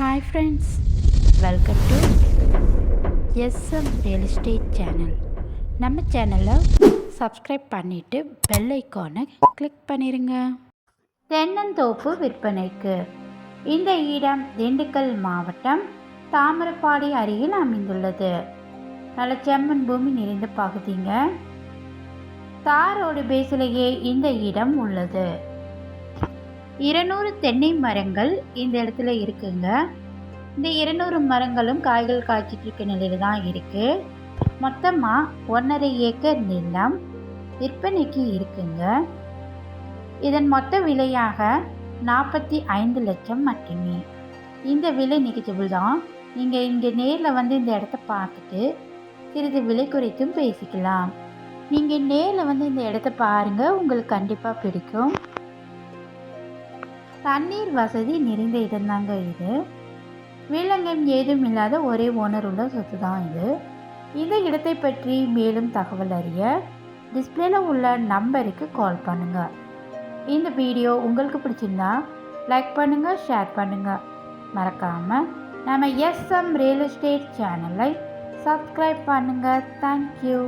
Hi friends welcome to SM real estate channel நம்ம சேனலை subscribe பண்ணிவிட்டு பெல் ஐக்கானை கிளிக் பண்ணிடுங்க தென்னந்தோப்பு விற்பனைக்கு. இந்த இடம் திண்டுக்கல் மாவட்டம் தாமிரபாடி அருகில் அமைந்துள்ளது. நல்ல செம்மன் பூமி நிறைந்த பகுதிங்க. தாரோடு பேசிலேயே இந்த இடம் உள்ளது. இருநூறு தென்னை மரங்கள் இந்த இடத்துல இருக்குங்க. இந்த இருநூறு மரங்களும் காய்கள் காய்ச்சிட்டு இருக்க நிலையில் தான் இருக்குது மொத்தமாக ஒன்றரை ஏக்கர் நிலம் விற்பனைக்கு இருக்குங்க. இதன் மொத்த விலையாக நாற்பத்தி ஐந்து லட்சம் மட்டுமே. இந்த விலை நெகிஜிபிள் தான். நீங்கள் இங்கே நேரில் வந்து இந்த இடத்த பார்த்துட்டு சிறிது விலை குறித்தும் பேசிக்கலாம். நீங்கள் நேரில் வந்து இந்த இடத்த பாருங்கள் உங்களுக்கு கண்டிப்பாக பிடிக்கும். தண்ணீர் வசதி நிறைந்த இடம்தாங்க இது. விலங்கன் ஏதும் இல்லாத ஒரே ஓனர் உள்ள சொத்து தான் இது. இந்த இடத்தை பற்றி மேலும் தகவல் அறிய டிஸ்பிளேல உள்ள நம்பருக்கு கால் பண்ணுங்கள் இந்த வீடியோ உங்களுக்கு பிடிச்சிருந்தா லைக் பண்ணுங்கள் ஷேர் பண்ணுங்கள் மறக்காமல் நம்ம எஸ்எம் ரியல் எஸ்டேட் சேனலை சப்ஸ்கிரைப் பண்ணுங்கள் தேங்க்யூ